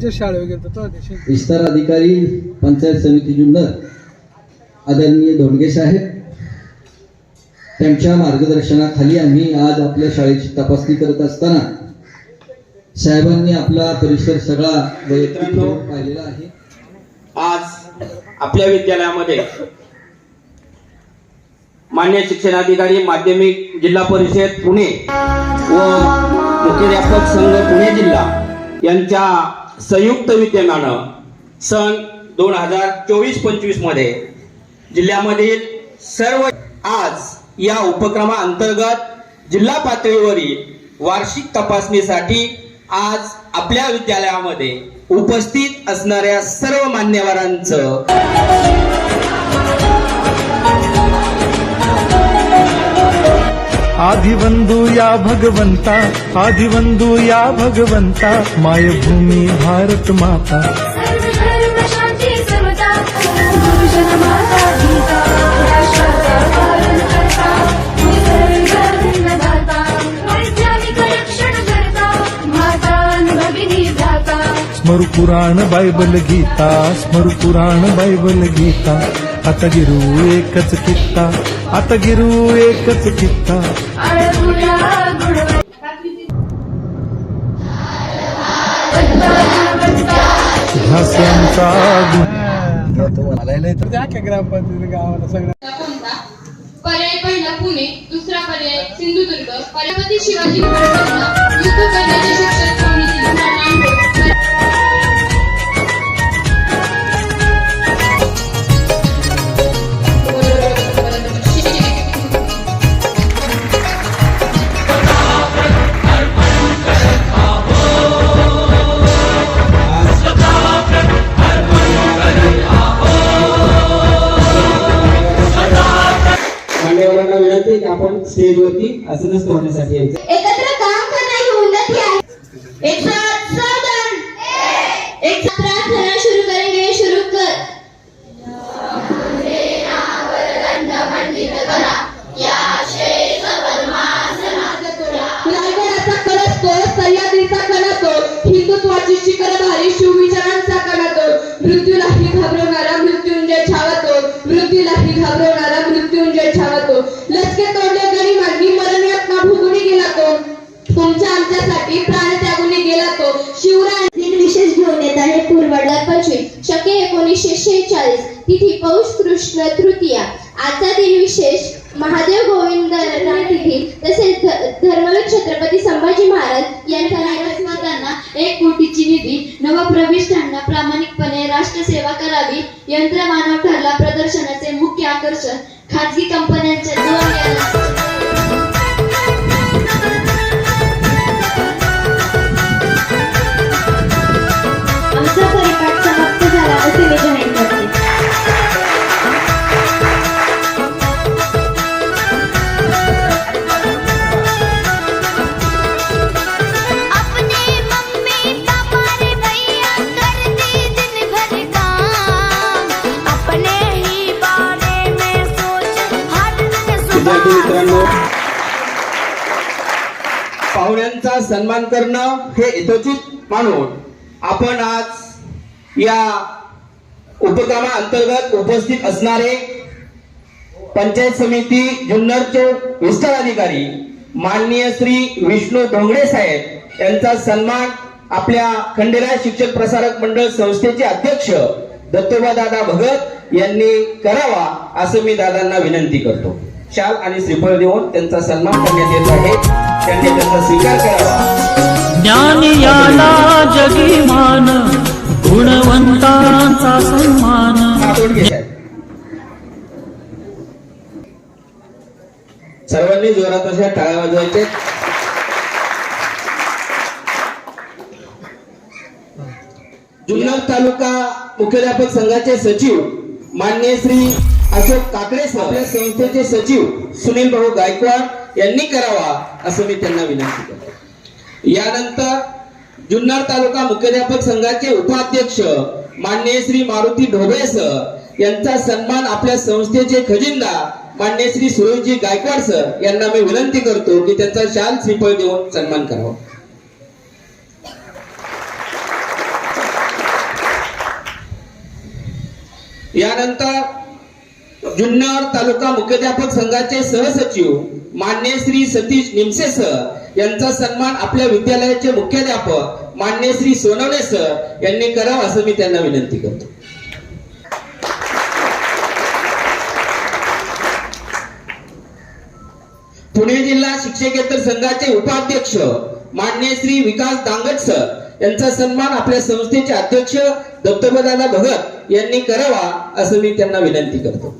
शाळेच्या शाळेवर गेलो तो दिवशी विस्तार अधिकारी पंचायत समिती जुन्नर आदरणीय धोंडगे साहेब त्यांच्या मार्गदर्शनाखाली आम्ही आज आपल्या शाळेची तपासणी करत असताना साहेबांनी आपला परिसर सगळा वैयक्तिक पाहिलेला आहे. आज आपल्या विद्यालयामध्ये मान्य शिक्षणाधिकारी माध्यमिक जिल्हा परिषद पुणे व मुख्याध्यापक संघ पुणे जिल्हा यांच्या संयुक्त विद्यमानं सन दोन हजार चोवीस पंचवीसमध्ये जिल्ह्यामधील सर्व आज या उपक्रमाअंतर्गत जिल्हा पातळीवरील वार्षिक तपासणीसाठी आज आपल्या विद्यालयामध्ये उपस्थित असणाऱ्या सर्व मान्यवरांचं आदिवंदू या भगवंता आदिवंदू या भगवंता मायभूमी भारत माता. सर्वधर्म शांती समता गीता राष्ट्राचा बायबल गीता. बायबल गीता आता गिरू एकच आता गिरू एकच चित्ता अळगुया गावाला सगळ्या पर्याय पहिला पुणे दुसरा पर्याय सिंधुदुर्ग. पर्यापती शिवाजी महाराजांना युद्ध करण्याचे शिक्षण स्टेजवरती असं नसतं होण्यासाठी यायचं. कृष्ण तृतीया. आजचा दिन विशेष महादेव गोविंद तिथी तसेच धर्मवीर छत्रपती संभाजी महाराज यांच्या नायकस्मरणांना एक कोटीची निधी नवप्रविष्टांना प्रामाणिकपणे राष्ट्रसेवा करावी यंत्रमानव ठरला प्रदर्शनाचे मुख्य आकर्षण खाजगी कंपन्यांच्या यांचा सन्मान करणं हे यथोचित मानून आपण आज या उपक्रमा अंतर्गत उपस्थित असणारे पंचायत समिती जुन्नरचे विस्तार अधिकारी माननीय श्री विष्णू धोंगडे साहेब यांचा सन्मान आपल्या खंडेरा शिक्षक प्रसारक मंडळ संस्थेचे अध्यक्ष दत्तोबा दादा भगत यांनी करावा असं मी दादांना विनंती करतो. शाल आणि श्रीफळ देऊन त्यांचा सन्मान करण्यात येत आहे. त्यांनी त्याचा स्वीकार करावा. ज्ञान याला जगी मान गुणवंतांचा सन्मान. सर्वांनी जोरात अशा टाळ्या वाजवायचे जुन्नर तालुका मुख्याध्यापक संघाचे सचिव मान्य श्री अशोक काकडे आपल्या संस्थेचे सचिव सुनील भाऊ गायकवाड यांनी करावा असं मी त्यांना विनंती करतो. यानंतर जुन्नर तालुका मुख्याध्यापक संघाचे उपाध्यक्ष मान्य श्री मारुती ढोबळे सर यांचा सन्मान आपल्या संस्थेचे खजिनदार मान्य श्री सुरजी गायकवाड सर यांना मी विनंती करतो की त्यांचा शाल श्रीफळ देऊन सन्मान करावा. यानंतर जुन्नर तालुका मुख्याध्यापक संघाचे सहसचिव मान्य श्री सतीश निमसे सर यांचा सन्मान आपल्या विद्यालयाचे मुख्याध्यापक मान्य श्री सोनवणे सर यांनी करावा असं मी त्यांना विनंती करतो. पुणे जिल्हा शिक्षकेतर संघाचे उपाध्यक्ष मान्य श्री विकास दांगट सर यांचा सन्मान आपल्या संस्थेचे अध्यक्ष दत्तोबदादा भगत यांनी करावा असं मी त्यांना विनंती करतो.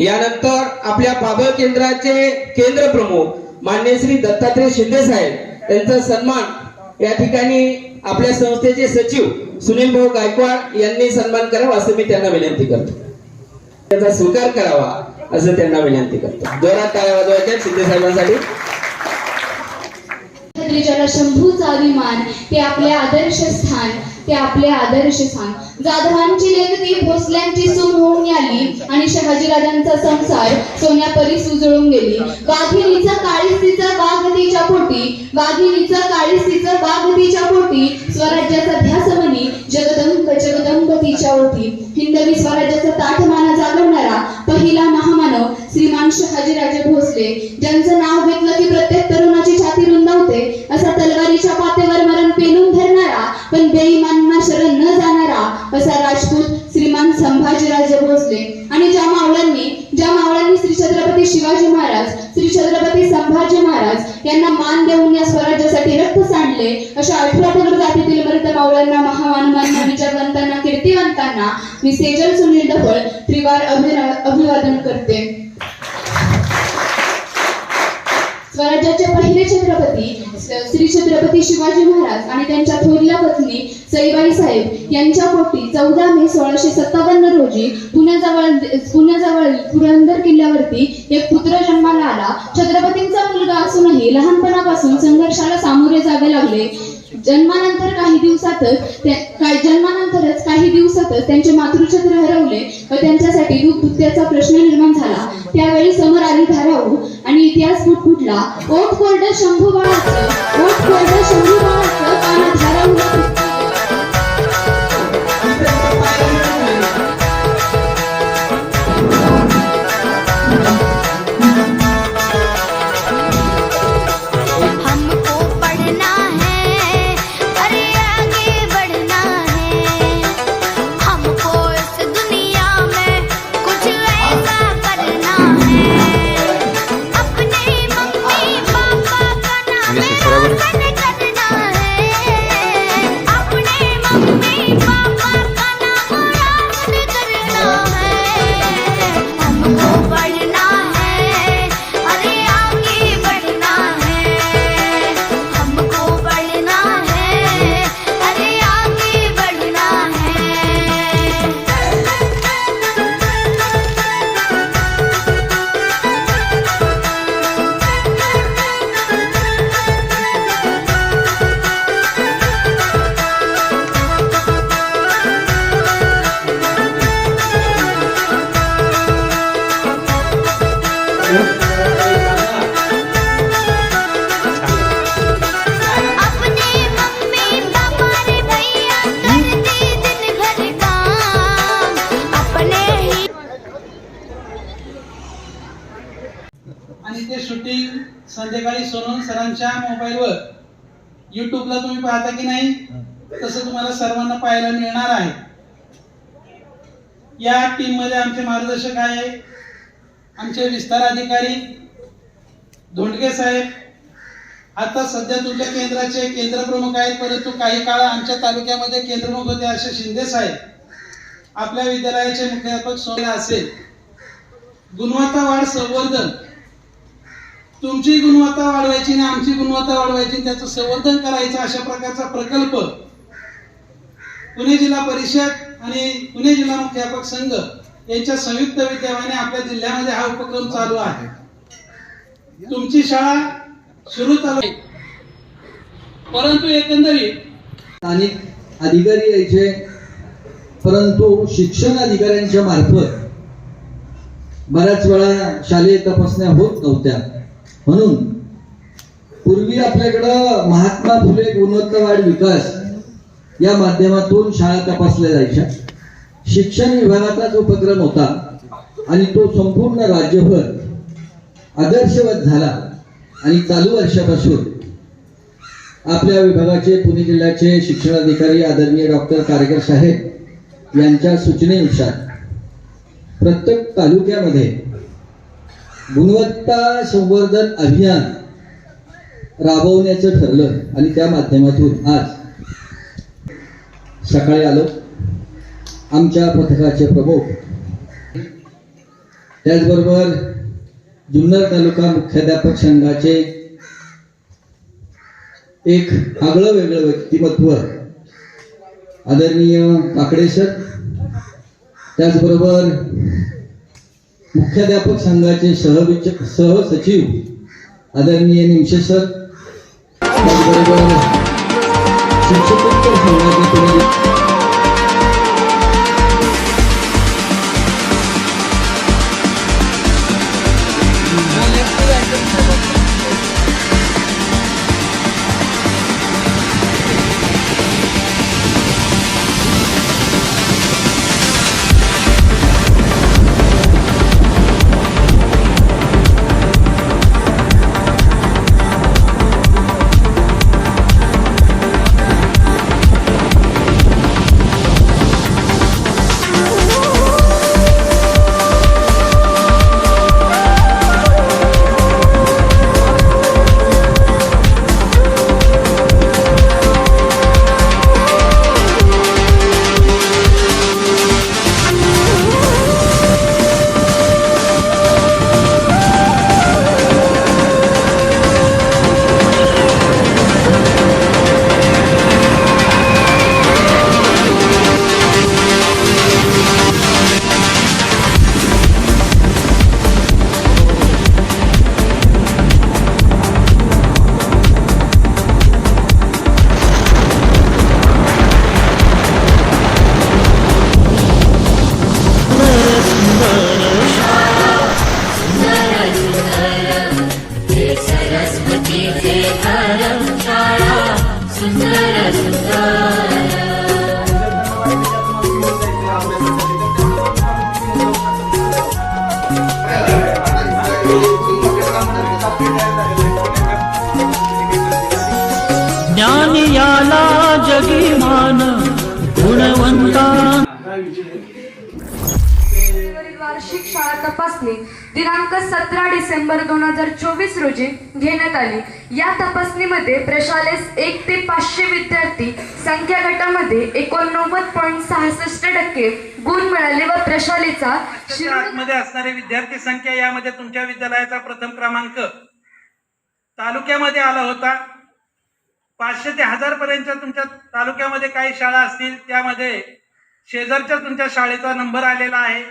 यानंतर आपल्या बाबळ केंद्राचे केंद्र प्रमुख मान्य श्री दत्तात्रय शिंदे साहेब यांचा सन्मान या ठिकाणी आपल्या संस्थेचे सचिव सुनील भाऊ गायकवाड यांनी सन्मान करावा असं मी त्यांना विनंती करतो. त्याचा स्वीकार करावा असं त्यांना विनंती करतो. जोरात टाळ्या वाजवायच्या शिंदे साहेबांसाठी. शंभूचा अभिमान ते आपले आदर्श स्थान ते आपले आदर्श सांग. जाधवांची लेखती भोसल्यांची सून होऊन आली आणि शहाजीराजांचा संसार सोन्यापरी सुजळून गेली. वाघिणीचा काळीस तिचा वाघ तिच्या पोटी वाघिणीचा काळीस तिचा वाघ तिच्या पोटी स्वराज्याचा ध्यास म्हणी जगदंब जगदंब तिच्या ओठी हिंदवी स्वराज्याचा ताठमाना जागवणारा पहिला महामानव श्रीमान शहाजीराजे भोसले. ज्यांचं नाव घेतलं की प्रत्येक तरुणाची छाती रुंदावते असा तलवारीच्या पातेवर मरण पेलून धरणार पण बेईमांना शरण न जाणारा असा राजपूत श्रीमान संभाजीराजे भोसले. आणि ज्या मावळ्यांनी ज्या मावळ्यांनी श्री छत्रपती शिवाजी महाराज श्री छत्रपती संभाजी महाराज यांना मान देऊन या स्वराज्यासाठी रक्त सांडले अशा अठरा पूर्व जातीतील मृत मावळ्यांना महामानवांना विचारवंतांना कीर्तिवंतांना मी सेजल सुनील डफळ त्रिवार अभिवादन करते. स्वराज्याचे पहिले छत्रपती श्री छत्रपती शिवाजी महाराज आणि त्यांच्या थोरल्या पत्नी सईबाई साहेब यांच्या पोटी चौदा मे सोळाशे सत्तावन्न रोजी पुण्याजवळ पुण्याजवळ पुरंदर किल्ल्यावरती एक पुत्र जन्माला आला. छत्रपतींचा मुलगा असूनही लहानपणापासून संघर्षाला सामोरे जावे लागले. जन्मानंतर काही दिवसातच काही जन्मानंतरच काही दिवसातच त्यांचे मातृछत्र हरवले व त्यांच्यासाठी दूध प्रश्न निर्माण झाला. त्यावेळी समोर आली धाराऊ आणि इतिहास फुटफुटला ओठ कोरड शंभू बाळाचं ओठ कोरड शंभू बाळाचं कानात धाराऊ पाहता की नाही? तसं तुम्हाला सर्वांना पाहायला मिळणार आहे. या टीममध्ये आमचे मार्गदर्शक आहे आमचे विस्तार अधिकारी धोंडगे साहेब. आता सध्या तुमच्या केंद्राचे केंद्र प्रमुख आहेत परंतु काही काळ आमच्या तालुक्यामध्ये केंद्रप्रमुख होते असे शिंदे साहेब. आपल्या विद्यालयाचे मुख्याध्यापक सोने असेल गुणवत्ता वाढ संवर्धन. तुमची गुणवत्ता वाढवायची आणि आमची गुणवत्ता वाढवायची आणि त्याचं संवर्धन करायचं अशा प्रकारचा प्रकल्प पुणे जिल्हा परिषद आणि पुणे जिल्हा मुख्याध्यापक संघ यांच्या संयुक्त विद्यमाने आपल्या जिल्ह्यामध्ये हा उपक्रम चालू आहे. तुमची शाळा सुरू चालू परंतु एकंदरीत स्थानिक अधिकारी यायचे परंतु शिक्षण अधिकाऱ्यांच्या मार्फत बऱ्याच वेळा शालेय तपासण्या होत नव्हत्या. म्हणून पूर्वी आपल्याकडं महात्मा फुले गुणवत्तावाढ विकास या माध्यमातून शाळा तपासल्या जायच्या. शिक्षण विभागाचाच उपक्रम होता आणि तो संपूर्ण राज्यभर आदर्शवत झाला आणि चालू वर्षापासून आपल्या विभागाचे पुणे जिल्ह्याचे शिक्षणाधिकारी आदरणीय डॉक्टर कारगर साहेब यांच्या सूचनेनुसार प्रत्येक तालुक्यामध्ये गुणवत्ता संवर्धन अभियान राबवण्याचं ठरलं आणि त्या माध्यमातून आज सकाळी आलो. आमच्या पथकाचे प्रमुख. त्याचबरोबर जुन्नर तालुका मुख्याध्यापक संघाचे एक आगळं वेगळं व्यक्तिमत्व आदरणीय काकडे सर. त्याचबरोबर मुख्याध्यापक संघाचे सहविच सहसचिव आदरणीय निमशे शिक्षकोत्तर संघाचे मान गुणवंता. वार्षिक शाळा तपासणी दिनांक सतरा डिसेंबर दोन हजार चोवीस रोजी घेण्यात आली. या तपासणीमध्ये प्रशालेस एक ते पाचशे विद्यार्थी संख्या गटामध्ये एकोणनव्वद पॉईंट सहासष्ट टक्के गुण मिळाले व प्रशालेचा आतमध्ये असणारे विद्यार्थी संख्या यामध्ये तुमच्या विद्यालयाचा प्रथम क्रमांक तालुक्यामध्ये आला होता. पाचशे ते हजार पर्यंतच्या तुमच्या तालुक्यामध्ये काही शाळा असतील त्यामध्ये शेजारच्या तुमच्या शाळेचा नंबर आलेला आहे.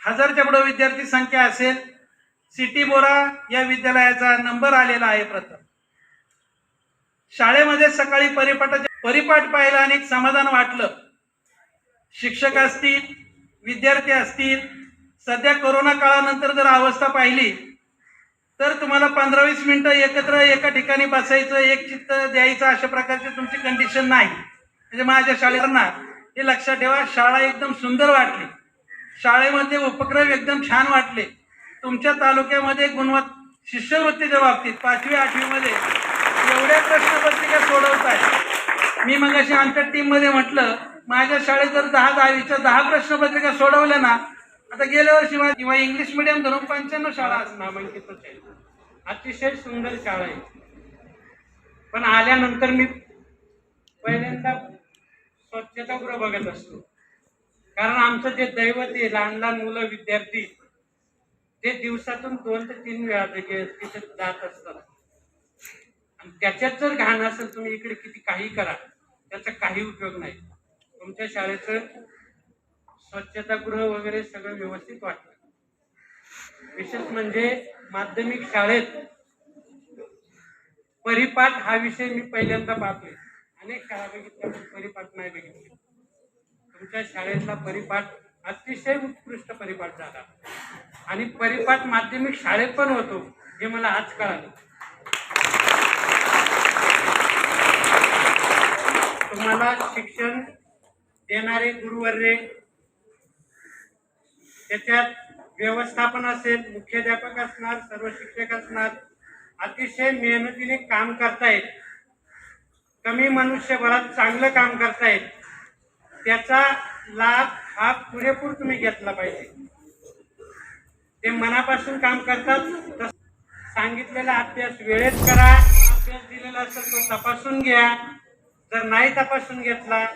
हजारच्या पुढे विद्यार्थी संख्या असेल सिटी बोरा या विद्यालयाचा नंबर आलेला आहे प्रथम. शाळेमध्ये सकाळी परिपाठाचे परिपाठ पाहिला आणि एक समाधान वाटलं. शिक्षक असतील विद्यार्थी असतील सध्या कोरोना काळानंतर जर अवस्था पाहिली तर तुम्हाला पंधरा वीस मिनिटं एकत्र एका ठिकाणी बसायचं एक चित्त द्यायचं अशा प्रकारची तुमची कंडिशन नाही. म्हणजे माझ्या शाळेला हे लक्षात ठेवा शाळा एकदम सुंदर वाटली. शाळेमध्ये उपक्रम एकदम छान वाटले. तुमच्या तालुक्यामध्ये गुणवत् शिष्यवृत्तीच्या बाबतीत पाचवी आठवीमध्ये एवढ्या प्रश्नपत्रिका सोडवत आहे मी मग अशी आमच्या टीममध्ये म्हटलं माझ्या शाळेत जर दहा दहावीच्या दहा प्रश्नपत्रिका सोडवल्या ना आता गेल्या वर्षी माझी किंवा इंग्लिश मिडियम धरून पंच्याण्णव शाळा असणार नामांकितच आहे अतिशय सुंदर शाळा आहे. पण आल्यानंतर मी पहिल्यांदा स्वच्छतागृह बघत असतो. कारण आमचं जे दैवत आहे लहान लहान मुलं विद्यार्थी ते दिवसातून दोन ते तीन वेळा तिथे तिथे जात असतात. आणि त्याच्यात जर घाण असेल तुम्ही इकडे किती काही करा त्याचा काही उपयोग नाही. तुमच्या शाळेचं स्वच्छतागृह वगैरे सगळं व्यवस्थित वाटतं. विशेष म्हणजे माध्यमिक शाळेत परिपाठ हा विषय मी पहिल्यांदा पाहतोय. अनेक शाळा बघितल्या पण परिपाठ नाही बघितले. तुमच्या शाळेतला परिपाठ अतिशय उत्कृष्ट परिपाठ झाला. आणि परिपाठ माध्यमिक शाळेत पण होतो हे मला आज कळालं. तुम्हाला शिक्षण देणारे गुरुवर्य त्याच्यात व्यवस्थापन असेल मुख्याध्यापक असणार सर्व शिक्षक असणार अतिशय मेहनतीने काम करतायत. कमी मनुष्यभरात चांगलं काम करतायत. त्याचा लाभ हा पुरेपूर तुम्ही घेतला पाहिजे. ते मनापासून काम करतात. तस- सांगितलेला अभ्यास वेळेत करा. अभ्यास दिलेला असेल तो तपासून घ्या. जर नाही तपासून घेतला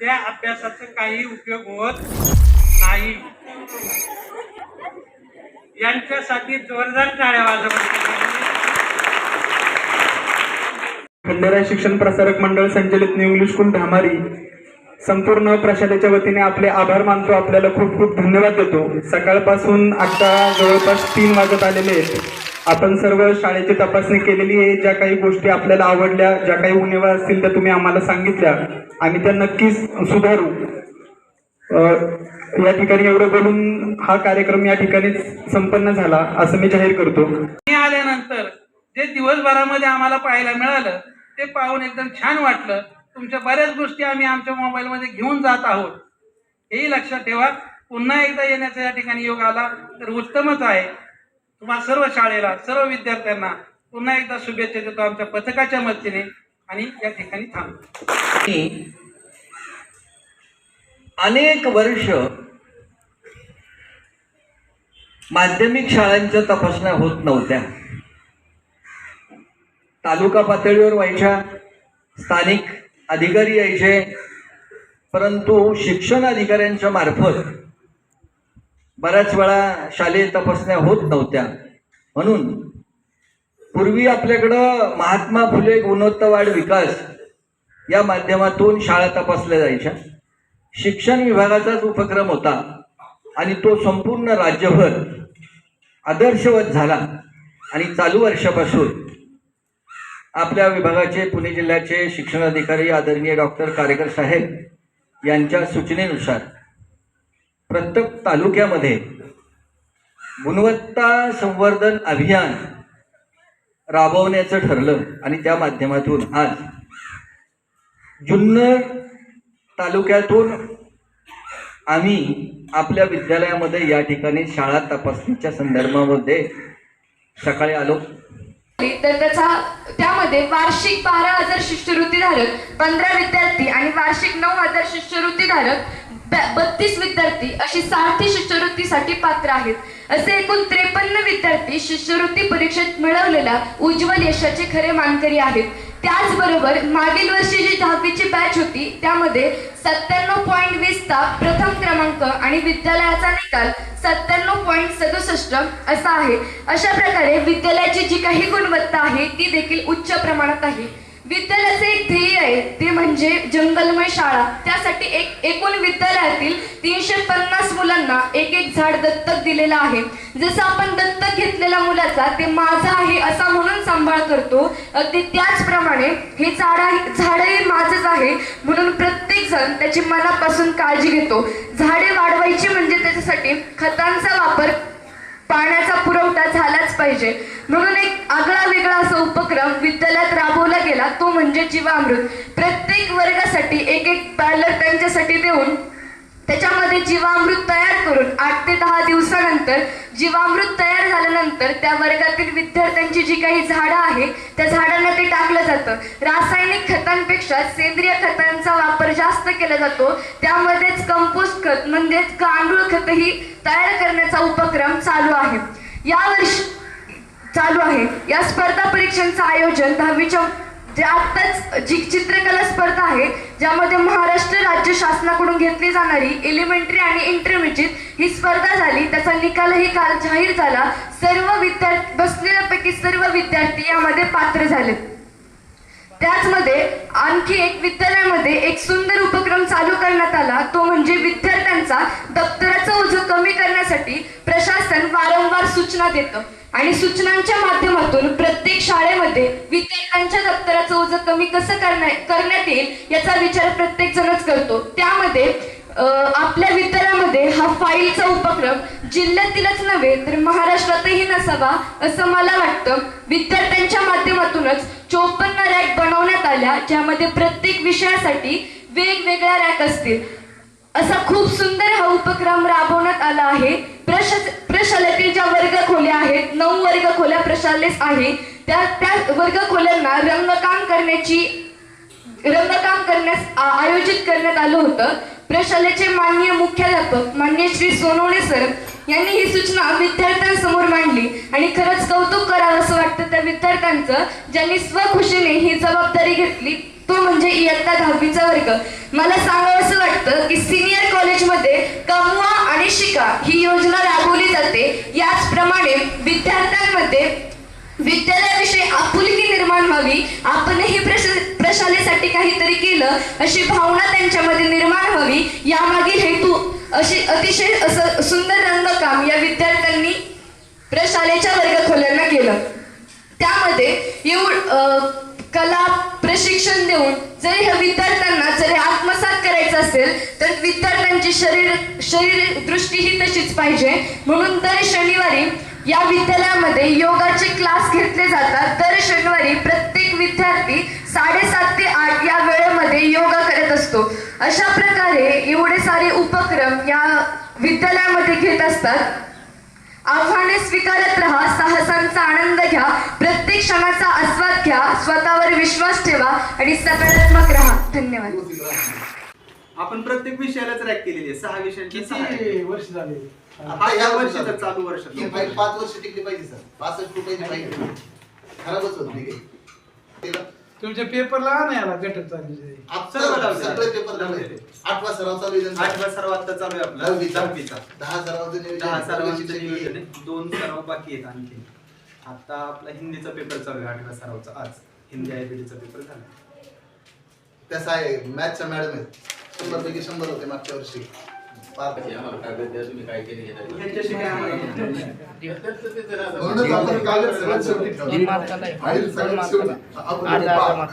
त्या अभ्यासाचा काही उपयोग होत नाही. यांच्यासाठी जोरदार टाळ्या वाजवल्या खंडेराय शिक्षण प्रसारक मंडळ संचलित न्यू इंग्लिश स्कूल धामारी. संपूर्ण प्रशालेच्या वतीने आपले आभार मानतो. आपल्याला खूप खूप धन्यवाद देतो. सकाळपासून आता जवळपास तीन वाजत आलेले आहेत. आपण सर्व शाळेची तपासणी केलेली आहे. ज्या काही गोष्टी आपल्याला आवडल्या ज्या काही उणेवा असतील त्या तुम्ही आम्हाला सांगितल्या. आम्ही त्या नक्कीच सुधारू. या ठिकाणी एवढं बोलून हा कार्यक्रम या ठिकाणीच संपन्न झाला असं मी जाहीर करतो. मी आल्यानंतर जे दिवसभरामध्ये आम्हाला पाहायला मिळालं ते पाहून एकदम छान वाटलं. तुमच्या बऱ्याच गोष्टी आम्ही आमच्या मोबाईलमध्ये घेऊन जात आहोत. हेही लक्षात ठेवा. पुन्हा एकदा येण्याचा या ठिकाणी योग आला तर उत्तमच आहे. तुम्हा सर्व शाळेला सर्व विद्यार्थ्यांना पुन्हा एकदा शुभेच्छा देतो आमच्या पथकाच्या मदतीने. आणि या ठिकाणी थांबतो. अनेक वर्ष माध्यमिक शाळांच्या तपासण्या होत नव्हत्या. तालुका पातळीवर व्हायच्या स्थानिक अधिकारी यायचे परंतु शिक्षण अधिकाऱ्यांच्या मार्फत बऱ्याच वेळा शालेय तपासण्या होत नव्हत्या. म्हणून पूर्वी आपल्याकडं महात्मा फुले गुणवत्तावाढ विकास या माध्यमातून शाळा तपासल्या जायच्या. शिक्षण विभागाचाच उपक्रम होता. आणि तो संपूर्ण राज्यभर आदर्शवत झाला. आणि चालू वर्षापासून आपल्या विभागाचे पुणे जिल्ह्याचे शिक्षण अधिकारी आदरणीय डॉक्टर कारेकर साहेब यांच्या सूचनेनुसार प्रत्येक तालुक्यामध्ये गुणवत्ता संवर्धन अभियान राबवण्याचं ठरलं. आणि त्या माध्यमातून आज जुन्नर तालुक्यातून आम्ही आपल्या विद्यालयामध्ये या ठिकाणी शाळा तपासणीच्या संदर्भामध्ये सकाळी आलो. तर त्याचा त्यामध्ये वार्षिक बारा हजार शिष्यवृत्ती धारक पंधरा विद्यार्थी आणि वार्षिक नऊ हजार शिष्यवृत्ती धारक बत्तीस विद्यार्थी अशी सारथी शिष्यवृत्तीसाठी पात्र आहेत. असे एकूण त्रेपन्न विद्यार्थी शिष्यवृत्ती परीक्षेत मिळवलेल्या उज्ज्वल यशाचे खरे मानकरी आहेत. त्याचबरोबर मागील वर्षी जी दहावीची बॅच होती त्यामध्ये सत्त्याण्णव पॉईंट वीसचा प्रथम क्रमांक आणि विद्यालयाचा निकाल सत्त्याण्णव पॉईंट सदुसष्ट असा आहे. अशा प्रकारे विद्यालयाची जी काही गुणवत्ता आहे ती देखील उच्च प्रमाणात आहे. विद्यालयाचे एक ध्येय आहे ते म्हणजे जंगलमय शाळा. त्यासाठी एक एकूण विद्यालयातील तीनशे पन्नास मुलांना एक एक झाड दत्तक दिलेलं आहे. जसं आपण दत्तक घेतलेल्या मुलाचा ते माझं आहे असा म्हणून सांभाळ करतो अगदी त्याचप्रमाणे हे झाड आहे झाडही माझंच आहे म्हणून प्रत्येक जण त्याची मनापासून काळजी घेतो. झाडे वाढवायची म्हणजे त्याच्यासाठी खतांचा वापर पाण्याचा पुरवठा झालाच पाहिजे. म्हणून एक आगळा वेगळा असा उपक्रम विद्यालयात राबवला गेला तो म्हणजे जीवामृत. प्रत्येक वर्गासाठी एक एक बॅलर त्यांच्यासाठी देऊन त्याच्यामध्ये जीवामृत तयार करून आठ ते दहा झाल्यानंतर जीवामृत तयार झाल्यानंतर त्या वर्गातील विद्यार्थ्यांची जी काही झाडं आहे त्या झाडांना ते टाकलं जातं. रासायनिक खतांपेक्षा सेंद्रिय खतांचा वापर जास्त केला जातो. त्यामध्येच कंपोस्ट खत म्हणजेच गांडूळ खतही तयार करण्याचा उपक्रम चालू आहे. यावर्षी चालू आहे. या स्पर्धा परीक्षांचं आयोजन दहावीच्या जे आत्ताच जी चित्रकला स्पर्धा आहे ज्यामध्ये महाराष्ट्र राज्य शासनाकडून घेतली जाणारी एलिमेंटरी आणि इंटरमिजिएट ही स्पर्धा झाली. त्याचा निकालही काल जाहीर झाला. सर्व विद्यार्थी बसलेल्यापैकी सर्व विद्यार्थी यामध्ये पात्र झाले त्याचमध्ये आणखी एक विद्यालयामध्ये एक सुंदर उपक्रम चालू करण्यात आला. तो म्हणजे विद्यार्थ्यांचा दप्तराचं ओझं कमी करण्यासाठी प्रशासन वारंवार सूचना देतं. आणि सूचनांच्या माध्यमातून प्रत्येक शाळेमध्ये विद्यार्थ्यांच्या दप्तराचं ओझं कमी कसं करण्या करण्यात येईल याचा विचार प्रत्येक जणच करतो. त्यामध्ये आपल्या विद्यालयामध्ये हा फाईलचा उपक्रम जिल्ह्यातीलच नव्हे तर महाराष्ट्रातही नसावा असं मला वाटतं. विद्यार्थ्यांच्या माध्यमातूनच चोपन्न रॅक बनवण्यात आल्या ज्यामध्ये प्रत्येक विषयासाठी वेगवेगळ्या रॅक असतील. असा खूप सुंदर हा उपक्रम राबवण्यात आला आहे. प्रश प्रशालेतील ज्या वर्ग खोल्या आहेत नऊ वर्ग खोल्या प्रशालेस आहे. त्या त्या वर्ग खोल्यांना रंगकाम करण्याची रंगकाम करण्यास आयोजित करण्यात आलं होतं. प्रशालेचे माननीय मुख्याध्यापक माननीय श्री सोनवणे सर यांनी ही सूचना विद्यार्थ्यांसमोर मांडली. आणि खरंच कौतुक करावं असं वाटतं त्या विद्यार्थ्यांचं ज्यांनी स्वखुशीने ही जबाबदारी घेतली तो म्हणजे इयत्ता दहावीचा वर्ग. मला सांगावं असं वाटतं की सिनियर कॉलेजमध्ये कमवा आणि शिका ही योजना राबवली जाते. याचप्रमाणे विद्यार्थ्यांमध्ये विद्यालयाविषयी आपुलकी निर्माण व्हावी. आपणही प्रश प्रशालेसाठी काहीतरी केलं अशी भावना त्यांच्यामध्ये निर्माण व्हावी. यामागील हेतू अशी अतिशय असं सुंदर रंगकाम या विद्यार्थ्यांनी प्रशालेच्या वर्गखोल्यांना केलं. त्यामध्ये एवढ अं, कला प्रशिक्षण देऊन जरी ह्या विद्यार्थ्यांना जरी आत्मसात करायचं असेल तर विद्यार्थ्यांची शरीर शरीर दृष्टी ही तशीच पाहिजे. म्हणून दर शनिवारी या विद्यालयामध्ये योगाचे क्लास घेतले जातात. दर शनिवारी प्रत्येक विद्यार्थी साडेसात ते आठ या वेळेमध्ये योगा करत असतो. अशा प्रकारे एवढे सारे उपक्रम या विद्यालयामध्ये घेत असतात. आव्हाने स्वीकारत राहा साहसांचा आनंद घ्या प्रत्येक क्षणाचा आस्वाद घ्या स्वतःवर विश्वास ठेवा आणि सकारात्मक राहा. धन्यवाद. आपण प्रत्येक विषयालाच रॅक केलेली आहे. सहा विषयांची वर्ष झाले? आता या वर्षाचं चालू वर्ष. ही फाईल पाच वर्ष टिकली पाहिजे सर. पासष्ट रुपयाची फाईल खराबच होत नाही काही. तुमच्या पेपरला नाही आला गटक चालली आप- सर्व लावले. सगळे पेपर लावले आठवा सराव चालू आहे. आठवा सराव आता चालू आहे आपला. दहावीचा. दहावीचा. दहा सरावाचं नियोजन दहा आहे. सरावांचं शिक्षक नियोजन आहे. दोन सराव बाकी आहेत आणखी. आता आपला हिंदीचा पेपर चालू आहे आठव्या सरावचा. आज हिंदी आयबीडीचा पेपर झाला. कसं आहे मॅथच्या मॅडम आहेत शंभर पैकी शंभर होते मागच्या वर्षी. त्यांच्याशी काय आम्हाला म्हणूनच आपण कागद सगळ्यात शेवटी ठेवला. फाईल सगळ्यात शेवटी. आपण पहा.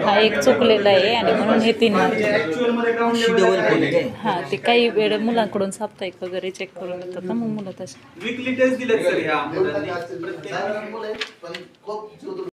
हा एक चुकलेला आहे आणि म्हणून हे तीन लेवल हा ते काही वेळ मुलांकडून साप्ताहिक वगैरे चेक करून येतात ना मग मुलं तसे. वीकली टेस्ट दिलेत सर ह्या देऊन मुलांनी. टाका. प्रत्येक चार मुलं आहेत, पण खूप जो तो